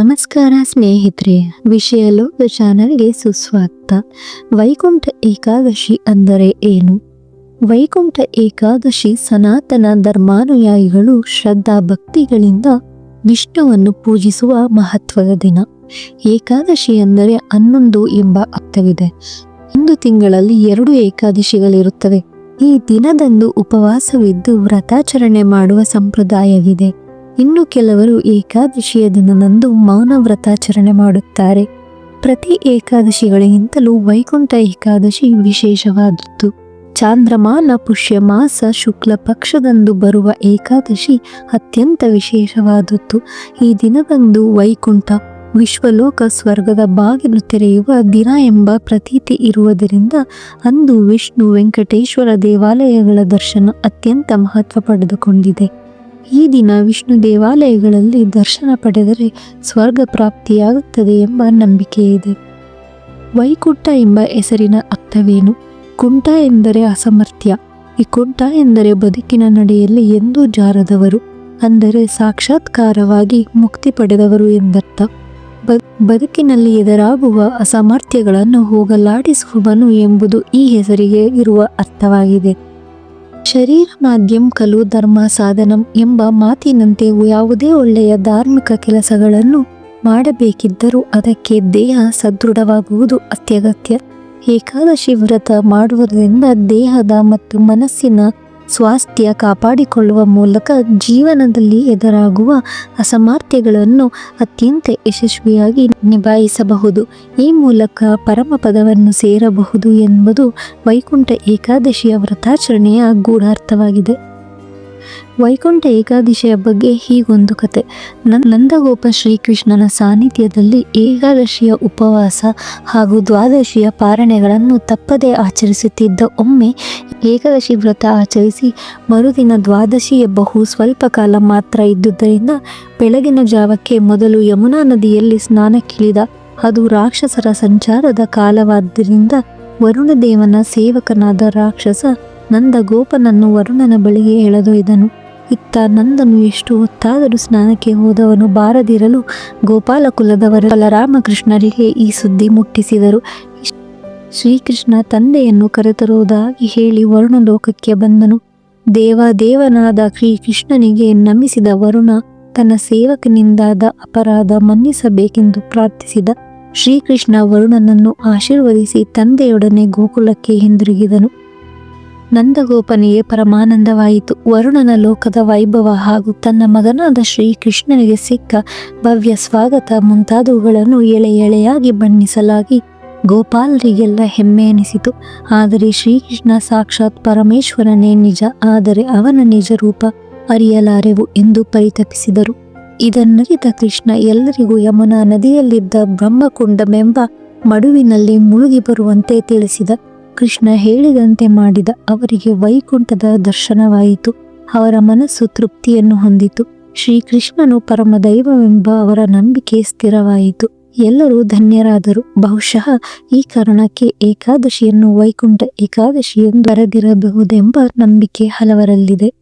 ನಮಸ್ಕಾರ ಸ್ನೇಹಿತರೆ, ವಿಷಯ ಲೋಕ ಚಾನಲ್ಗೆ ಸುಸ್ವಾಗತ. ವೈಕುಂಠ ಏಕಾದಶಿ ಅಂದರೆ ಏನು? ವೈಕುಂಠ ಏಕಾದಶಿ ಸನಾತನ ಧರ್ಮಾನುಯಾಯಿಗಳು ಶ್ರದ್ಧಾ ಭಕ್ತಿಗಳಿಂದ ವಿಷ್ಣುವನ್ನು ಪೂಜಿಸುವ ಮಹತ್ವದ ದಿನ. ಏಕಾದಶಿ ಅಂದರೆ ಹನ್ನೊಂದು ಎಂಬ ಅರ್ಥವಿದೆ. ಒಂದು ತಿಂಗಳಲ್ಲಿ ಎರಡು ಏಕಾದಶಿಗಳಿರುತ್ತವೆ. ಈ ದಿನದಂದು ಉಪವಾಸವಿದ್ದು ವ್ರತಾಚರಣೆ ಮಾಡುವ ಸಂಪ್ರದಾಯವಿದೆ. ಇನ್ನು ಕೆಲವರು ಏಕಾದಶಿಯ ದಿನದಂದು ಮಾನವ್ರತಾಚರಣೆ ಮಾಡುತ್ತಾರೆ. ಪ್ರತಿ ಏಕಾದಶಿಗಳಿಗಿಂತಲೂ ವೈಕುಂಠ ಏಕಾದಶಿ ವಿಶೇಷವಾದದ್ದು. ಚಾಂದ್ರಮಾನ, ಪುಷ್ಯ ಮಾಸ, ಶುಕ್ಲ ಪಕ್ಷದಂದು ಬರುವ ಏಕಾದಶಿ ಅತ್ಯಂತ ವಿಶೇಷವಾದದ್ದು. ಈ ದಿನದಂದು ವೈಕುಂಠ ವಿಶ್ವಲೋಕ ಸ್ವರ್ಗದ ಬಾಗಿಲು ತೆರೆಯುವ ದಿನ ಎಂಬ ಪ್ರತೀತಿ ಇರುವುದರಿಂದ ಅಂದು ವಿಷ್ಣು ವೆಂಕಟೇಶ್ವರ ದೇವಾಲಯಗಳ ದರ್ಶನ ಅತ್ಯಂತ ಮಹತ್ವ ಪಡೆದುಕೊಂಡಿದೆ. ಈ ದಿನ ವಿಷ್ಣು ದೇವಾಲಯಗಳಲ್ಲಿ ದರ್ಶನ ಪಡೆದರೆ ಸ್ವರ್ಗ ಪ್ರಾಪ್ತಿಯಾಗುತ್ತದೆ ಎಂಬ ನಂಬಿಕೆ ಇದೆ. ವೈಕುಂಠ ಎಂಬ ಹೆಸರಿನ ಅರ್ಥವೇನು? ಕುಂಠ ಎಂದರೆ ಅಸಮರ್ಥ್ಯ. ಈ ಕುಂಠ ಎಂದರೆ ಬದುಕಿನ ನಡೆಯಲ್ಲಿ ಎಂದೂ ಜಾರದವರು, ಅಂದರೆ ಸಾಕ್ಷಾತ್ಕಾರವಾಗಿ ಮುಕ್ತಿ ಪಡೆದವರು ಎಂದರ್ಥ. ಬದುಕಿನಲ್ಲಿ ಎದುರಾಗುವ ಅಸಾಮರ್ಥ್ಯಗಳನ್ನು ಹೋಗಲಾಡಿಸುವನು ಎಂಬುದು ಈ ಹೆಸರಿಗೆ ಇರುವ ಅರ್ಥವಾಗಿದೆ. ಶರೀರ ಮಾಧ್ಯಮ ಕಲು ಧರ್ಮ ಸಾಧನಂ ಎಂಬ ಮಾತಿನಂತೆ ಯಾವುದೇ ಒಳ್ಳೆಯ ಧಾರ್ಮಿಕ ಕೆಲಸಗಳನ್ನು ಮಾಡಬೇಕಿದ್ದರೂ ಅದಕ್ಕೆ ದೇಹ ಸದೃಢವಾಗುವುದು ಅತ್ಯಗತ್ಯ. ಏಕಾದಶಿ ವ್ರತ ಮಾಡುವುದರಿಂದ ದೇಹದ ಮತ್ತು ಮನಸ್ಸಿನ ಸ್ವಾಸ್ಥ್ಯ ಕಾಪಾಡಿಕೊಳ್ಳುವ ಮೂಲಕ ಜೀವನದಲ್ಲಿ ಎದುರಾಗುವ ಅಸಮರ್ಥ್ಯಗಳನ್ನು ಅತ್ಯಂತ ಯಶಸ್ವಿಯಾಗಿ ನಿಭಾಯಿಸಬಹುದು. ಈ ಮೂಲಕ ಪರಮಪದವನ್ನು ಸೇರಬಹುದು ಎಂಬುದು ವೈಕುಂಠ ಏಕಾದಶಿಯ ವ್ರತಾಚರಣೆಯ ಗೂಢಾರ್ಥವಾಗಿದೆ. ವೈಕುಂಠ ಏಕಾದಶಿಯ ಬಗ್ಗೆ ಹೀಗೊಂದು ಕತೆ. ನನ್- ನಂದಗೋಪ ಶ್ರೀಕೃಷ್ಣನ ಸಾನ್ನಿಧ್ಯದಲ್ಲಿ ಏಕಾದಶಿಯ ಉಪವಾಸ ಹಾಗೂ ದ್ವಾದಶಿಯ ಪಾರಣೆಗಳನ್ನು ತಪ್ಪದೇ ಆಚರಿಸುತ್ತಿದ್ದ ಒಮ್ಮೆ ಏಕಾದಶಿ ವ್ರತ ಆಚರಿಸಿ ಮರುದಿನ ದ್ವಾದಶಿಯ ಬಹು ಸ್ವಲ್ಪ ಕಾಲ ಮಾತ್ರ ಇದ್ದುದರಿಂದ ಬೆಳಗಿನ ಜಾವಕ್ಕೆ ಮೊದಲು ಯಮುನಾ ನದಿಯಲ್ಲಿ ಸ್ನಾನಕ್ಕಿಳಿದ ಅದು ರಾಕ್ಷಸರ ಸಂಚಾರದ ಕಾಲವಾದ್ದರಿಂದ ವರುಣದೇವನ ಸೇವಕನಾದ ರಾಕ್ಷಸ ನಂದಗೋಪನನ್ನು ವರುಣನ ಬಳಿಗೆ ಎಳೆದೊಯ್ದನು. ಇತ್ತ ನಂದನು ಎಷ್ಟು ಹೊತ್ತಾದರೂ ಸ್ನಾನಕ್ಕೆ ಹೋದವನು ಬಾರದಿರಲು ಗೋಪಾಲಕುಲದವರು ಬಲರಾಮಕೃಷ್ಣರಿಗೆ ಈ ಸುದ್ದಿ ಮುಟ್ಟಿಸಿದರು. ಶ್ರೀಕೃಷ್ಣ ತಂದೆಯನ್ನು ಕರೆತರುವುದಾಗಿ ಹೇಳಿ ವರುಣ ಲೋಕಕ್ಕೆ ಬಂದನು. ದೇವ ದೇವನಾದ ಶ್ರೀಕೃಷ್ಣನಿಗೆ ನಮಿಸಿದ ವರುಣ ತನ್ನ ಸೇವಕನಿಂದಾದ ಅಪರಾಧ ಮನ್ನಿಸಬೇಕೆಂದು ಪ್ರಾರ್ಥಿಸಿದ. ಶ್ರೀಕೃಷ್ಣ ವರುಣನನ್ನು ಆಶೀರ್ವದಿಸಿ ತಂದೆಯೊಡನೆ ಗೋಕುಲಕ್ಕೆ ಹಿಂದಿರುಗಿದನು. ನಂದಗೋಪನಿಗೆ ಪರಮಾನಂದವಾಯಿತು. ವರುಣನ ಲೋಕದ ವೈಭವ ಹಾಗೂ ತನ್ನ ಮಗನಾದ ಶ್ರೀಕೃಷ್ಣನಿಗೆ ಸಿಕ್ಕ ಭವ್ಯ ಸ್ವಾಗತ ಮುಂತಾದವುಗಳನ್ನು ಎಳೆ ಎಳೆಯಾಗಿ ಬಣ್ಣಿಸಲಾಗಿ ಗೋಪಾಲರಿಗೆಲ್ಲ ಹೆಮ್ಮೆ ಎನಿಸಿತು. ಆದರೆ ಶ್ರೀಕೃಷ್ಣ ಸಾಕ್ಷಾತ್ ಪರಮೇಶ್ವರನೇ ನಿಜ, ಆದರೆ ಅವನ ನಿಜ ರೂಪ ಅರಿಯಲಾರೆವು ಎಂದು ಪರಿತಪಿಸಿದರು. ಇದನ್ನರಿತ ಕೃಷ್ಣ ಎಲ್ಲರಿಗೂ ಯಮುನಾ ನದಿಯಲ್ಲಿದ್ದ ಬ್ರಹ್ಮಕುಂಡಮೆಂಬ ಮಡುವಿನಲ್ಲಿ ಮುಳುಗಿ ಬರುವಂತೆ ತಿಳಿಸಿದ. ಕೃಷ್ಣ ಹೇಳಿದಂತೆ ಮಾಡಿದ ಅವರಿಗೆ ವೈಕುಂಠದ ದರ್ಶನವಾಯಿತು. ಅವರ ಮನಸ್ಸು ತೃಪ್ತಿಯನ್ನು ಹೊಂದಿತು. ಶ್ರೀಕೃಷ್ಣನು ಪರಮ ದೈವವೆಂಬ ಅವರ ನಂಬಿಕೆ ಸ್ಥಿರವಾಯಿತು. ಎಲ್ಲರೂ ಧನ್ಯರಾದರು. ಬಹುಶಃ ಈ ಕಾರಣಕ್ಕೆ ಏಕಾದಶಿಯನ್ನು ವೈಕುಂಠ ಏಕಾದಶಿ ಎಂದು ಬರೆದಿರಬಹುದೆಂಬ ನಂಬಿಕೆ ಹಲವರಲ್ಲಿದೆ.